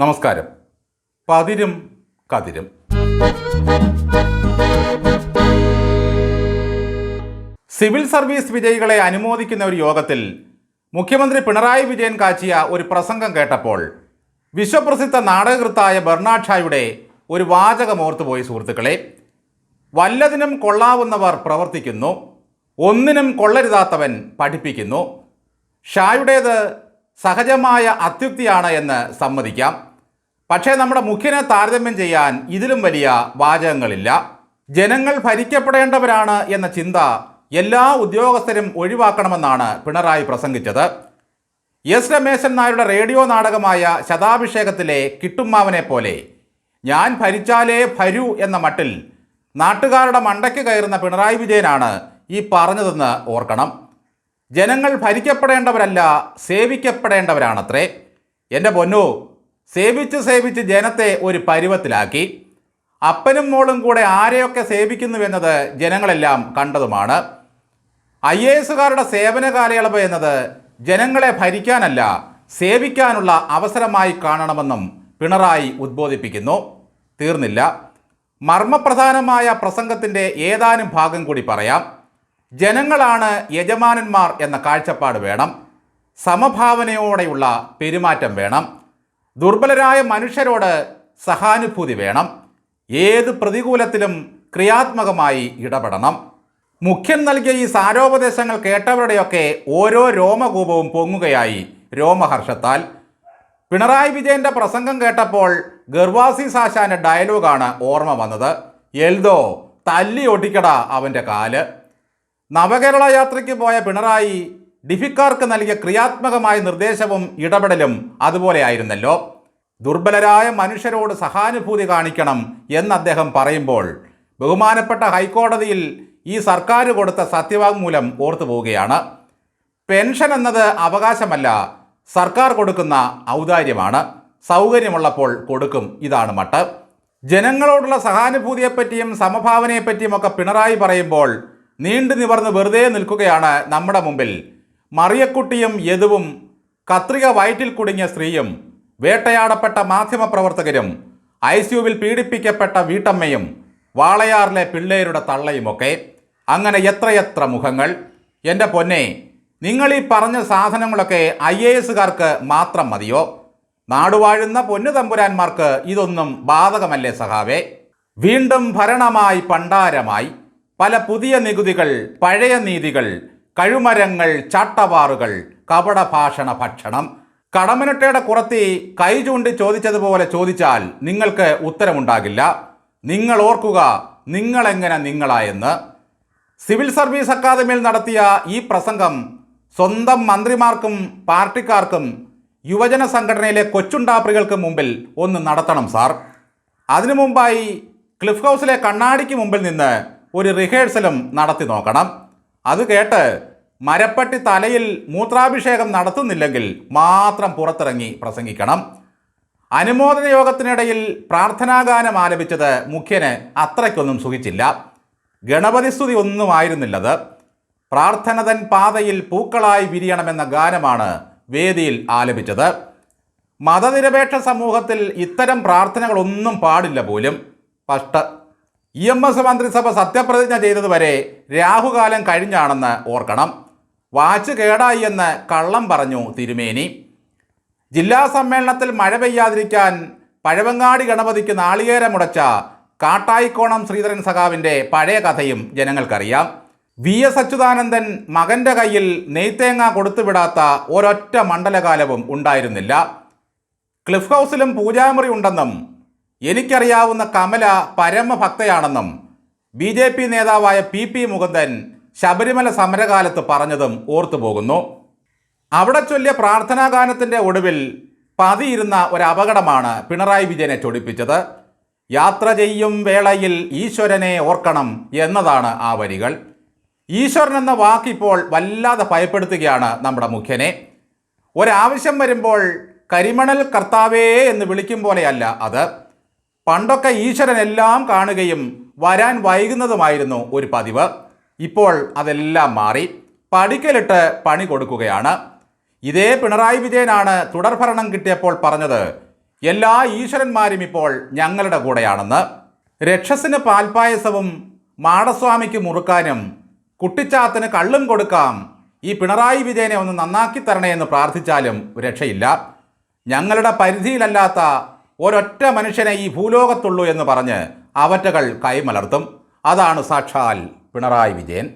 നമസ്കാരം. പതിരും കതിരും. Civil service വിജയികളെ അനുമോദിക്കുന്ന ഒരു യോഗത്തിൽ മുഖ്യമന്ത്രി പിണറായി വിജയൻ കാച്ചിയ ഒരു പ്രസംഗം കേട്ടപ്പോൾ വിശ്വപ്രസിദ്ധ നാടകകൃത്തായ ബെർണാഡ് ഷായുടെ ഒരു വാചകം ഓർത്തുപോയി സുഹൃത്തുക്കളെ. വല്ലതിനും കൊള്ളാവുന്നവർ പ്രവർത്തിക്കുന്നു ഒന്നിനും കൊള്ളരുതാത്തവൻ പഠിപ്പിക്കുന്നു. ഷായുടേത് സഹജമായ അത്യുക്തിയാണ് എന്ന് സമ്മതിക്കാം. പക്ഷേ നമ്മുടെ മുഖ്യനെ താരതമ്യം ചെയ്യാൻ ഇതിലും വലിയ വാചകങ്ങളില്ല. ജനങ്ങൾ ഭരിക്കപ്പെടേണ്ടവരാണ് എന്ന ചിന്ത എല്ലാ ഉദ്യോഗസ്ഥരും ഒഴിവാക്കണമെന്നാണ് പിണറായി പ്രസംഗിച്ചത്. എസ് രമേശൻ നായരുടെ റേഡിയോ നാടകമായ ശതാഭിഷേകത്തിലെ കിട്ടുമ്മാവനെ പോലെ ഞാൻ ഭരിച്ചാലേ ഭരൂ എന്ന മട്ടിൽ നാട്ടുകാരുടെ മണ്ടയ്ക്ക് കയറുന്ന പിണറായി വിജയനാണ് ഈ പറഞ്ഞതെന്ന് ഓർക്കണം. ജനങ്ങൾ ഭരിക്കപ്പെടേണ്ടവരല്ല സേവിക്കപ്പെടേണ്ടവരാണത്രേ. എന്റെ പൊന്നു സേവിച്ച് സേവിച്ച് ജനത്തെ ഒരു പരുവത്തിലാക്കി. അപ്പനും മോളും കൂടെ ആരെയൊക്കെ സേവിക്കുന്നുവെന്നത് ജനങ്ങളെല്ലാം കണ്ടതുമാണ്. ഐ എ എസുകാരുടെ സേവന കാലയളവ് എന്നത് ജനങ്ങളെ ഭരിക്കാനല്ല സേവിക്കാനുള്ള അവസരമായി കാണണമെന്നും പിണറായി ഉദ്ബോധിപ്പിക്കുന്നു. തീർന്നില്ല. മർമ്മപ്രധാനമായ പ്രസംഗത്തിന്റെ ഏതാനും ഭാഗം കൂടി പറയാം. ജനങ്ങളാണ് യജമാനന്മാർ എന്ന കാഴ്ചപ്പാട് വേണം. സമഭാവനയോടെയുള്ള പെരുമാറ്റം വേണം. ദുർബലരായ മനുഷ്യരോട് സഹാനുഭൂതി വേണം. ഏത് പ്രതികൂലത്തിലും ക്രിയാത്മകമായി ഇടപെടണം. മുഖ്യൻ നൽകിയ ഈ സാരോപദേശങ്ങൾ കേട്ടവരുടെയൊക്കെ ഓരോ രോമകൂപവും പൊങ്ങുകയായി രോമഹർഷത്താൽ. പിണറായി വിജയന്റെ പ്രസംഗം കേട്ടപ്പോൾ ഗർവാസി സാശാന്റെ ഡയലോഗാണ് ഓർമ്മ വന്നത്. എൽദോ തല്ലി ഒട്ടിക്കട അവന്റെ കാൽ. നവകേരള യാത്രയ്ക്ക് പോയ പിണറായി ഡിഫിക്കാർക്ക് നൽകിയ ക്രിയാത്മകമായ നിർദ്ദേശവും ഇടപെടലും അതുപോലെ ആയിരുന്നല്ലോ. ദുർബലരായ മനുഷ്യരോട് സഹാനുഭൂതി കാണിക്കണം എന്ന് അദ്ദേഹം പറയുമ്പോൾ ബഹുമാനപ്പെട്ട ഹൈക്കോടതിയിൽ ഈ സർക്കാർ കൊടുത്ത സത്യവാങ്മൂലം ഓർത്തു പോവുകയാണ്. പെൻഷൻ എന്നത് അവകാശമല്ല സർക്കാർ കൊടുക്കുന്ന ഔദാര്യമാണ്. സൗകര്യമുള്ളപ്പോൾ കൊടുക്കും ഇതാണ് മട്ട്. ജനങ്ങളോടുള്ള സഹാനുഭൂതിയെപ്പറ്റിയും സമഭാവനയെപ്പറ്റിയും ഒക്കെ പിണറായി പറയുമ്പോൾ നീണ്ടു നിവർന്ന് വെറുതെ നിൽക്കുകയാണ് നമ്മുടെ മുമ്പിൽ മറിയക്കുട്ടിയും യദുവും കത്രിക വയറ്റിൽ കുടുങ്ങിയ സ്ത്രീയും വേട്ടയാടപ്പെട്ട മാധ്യമപ്രവർത്തകരും ഐ സിയുവിൽ പീഡിപ്പിക്കപ്പെട്ട വീട്ടമ്മയും വാളയാറിലെ പിള്ളേരുടെ തള്ളയുമൊക്കെ. അങ്ങനെ എത്രയെത്ര മുഖങ്ങൾ? എന്റെ പൊന്നെ നിങ്ങൾ ഈ പറഞ്ഞ സാധനങ്ങളൊക്കെ ഐ എ എസുകാർക്ക് മാത്രം മതിയോ? നാടുവാഴുന്ന പൊന്നു തമ്പുരാന്മാർക്ക് ഇതൊന്നും ബാധകമല്ലേ സഹാവേ? വീണ്ടും ഭരണമായി പണ്ടാരമായി പല പുതിയ നികുതികൾ പഴയ നീതികൾ കഴുമരങ്ങൾ ചാട്ടവാറുകൾ കപടഭാഷണ ഭക്ഷണം. കടമനിട്ടയുടെ കുറത്തി കൈ ചൂണ്ടി ചോദിച്ചതുപോലെ ചോദിച്ചാൽ നിങ്ങൾക്ക് ഉത്തരമുണ്ടാകില്ല. നിങ്ങൾ ഓർക്കുക നിങ്ങളെങ്ങനെ നിങ്ങളായെന്ന്. സിവിൽ സർവീസ് അക്കാദമിയിൽ നടത്തിയ ഈ പ്രസംഗം സ്വന്തം മന്ത്രിമാർക്കും പാർട്ടിക്കാർക്കും യുവജന സംഘടനയിലെ കൊച്ചുണ്ടാപ്രികൾക്ക് മുമ്പിൽ ഒന്ന് നടത്തണം സാർ. അതിനു മുമ്പായി ക്ലിഫ് ഹൗസിലെ കണ്ണാടിക്ക് മുമ്പിൽ നിന്ന് ഒരു റിഹേഴ്സലും നടത്തി നോക്കണം. അത് കേട്ട് മരപ്പട്ടി തലയിൽ മൂത്രാഭിഷേകം നടത്തുന്നില്ലെങ്കിൽ മാത്രം പുറത്തിറങ്ങി പ്രസംഗിക്കണം. അനുമോദന യോഗത്തിനിടയിൽ പ്രാർത്ഥനാഗാനം ആലപിച്ചത് മുഖ്യന് അത്രയ്ക്കൊന്നും സുഖിച്ചില്ല. ഗണപതിസ്തുതി ഒന്നും ആയിരുന്നില്ലത് പ്രാർത്ഥനതൻ പാതയിൽ പൂക്കളായി വിരിയണമെന്ന ഗാനമാണ് വേദിയിൽ ആലപിച്ചത്. മതനിരപേക്ഷ സമൂഹത്തിൽ ഇത്തരം പ്രാർത്ഥനകളൊന്നും പാടില്ല പോലും. പഷ്ട ഇ എം എസ് മന്ത്രിസഭ സത്യപ്രതിജ്ഞ ചെയ്തതുവരെ രാഹുകാലം കഴിഞ്ഞാണെന്ന് ഓർക്കണം. വാച്ച് കേടായി എന്ന് കള്ളം പറഞ്ഞു തിരുമേനി. ജില്ലാ സമ്മേളനത്തിൽ മഴ പെയ്യാതിരിക്കാൻ പഴവങ്ങാടി ഗണപതിക്ക് നാളികേരമുടച്ച കാട്ടായിക്കോണം ശ്രീധരൻ സഖാവിന്റെ പഴയ കഥയും ജനങ്ങൾക്കറിയാം. വി എസ് അച്യുതാനന്ദൻ മകന്റെ കയ്യിൽ നെയ്ത്തേങ്ങ കൊടുത്തുവിടാത്ത ഒരൊറ്റ മണ്ഡലകാലവും ഉണ്ടായിരുന്നില്ല. ക്ലിഫ് ഹൗസിലും പൂജാമുറി ഉണ്ടെന്നും എനിക്കറിയാവുന്ന കമല പരമഭക്തയാണെന്നും ബി ജെ പി നേതാവായ പി പി മുകുന്ദൻ ശബരിമല സമരകാലത്ത് പറഞ്ഞതും ഓർത്തുപോകുന്നു. അവിടെ ചൊല്ലിയ പ്രാർത്ഥനാഗാനത്തിന്റെ ഒടുവിൽ പതിയിരുന്ന ഒരു പിണറായി വിജയനെ ചൊടിപ്പിച്ചത്. യാത്ര ചെയ്യും വേളയിൽ ഈശ്വരനെ ഓർക്കണം എന്നതാണ് ആ വരികൾ. ഈശ്വരൻ എന്ന വാക്കിപ്പോൾ വല്ലാതെ ഭയപ്പെടുത്തുകയാണ് നമ്മുടെ മുഖ്യനെ. ഒരാവശ്യം വരുമ്പോൾ കരിമണൽ കർത്താവേ എന്ന് വിളിക്കും പോലെയല്ല അത്. പണ്ടൊക്കെ ഈശ്വരൻ എല്ലാം കാണുകയും വരാൻ വൈകുന്നതുമായിരുന്നു ഒരു പതിവ്. ഇപ്പോൾ അതെല്ലാം മാറി. പടിക്കലിട്ട് പണി കൊടുക്കുകയാണ്. ഇതേ പിണറായി വിജയനാണ് തുടർഭരണം കിട്ടിയപ്പോൾ പറഞ്ഞത് എല്ലാ ഈശ്വരന്മാരും ഇപ്പോൾ ഞങ്ങളുടെ കൂടെയാണെന്ന്. രക്ഷസിന് പാൽപായസവും മാടസ്വാമിക്ക് മുറുക്കാനും കുട്ടിച്ചാത്തിന് കള്ളും കൊടുക്കാം. ഈ പിണറായി വിജയനെ ഒന്ന് നന്നാക്കി തരണേ എന്ന് പ്രാർത്ഥിച്ചാലും രക്ഷയില്ല. ഞങ്ങളുടെ പരിധിയിലല്ലാത്ത ഒരൊറ്റ മനുഷ്യനെ ഈ ഭൂലോകത്തുള്ളൂ എന്ന് പറഞ്ഞ് അവറ്റകൾ കൈമലർത്തും. അതാണ് സാക്ഷാൽ പിണറായി വിജയൻ.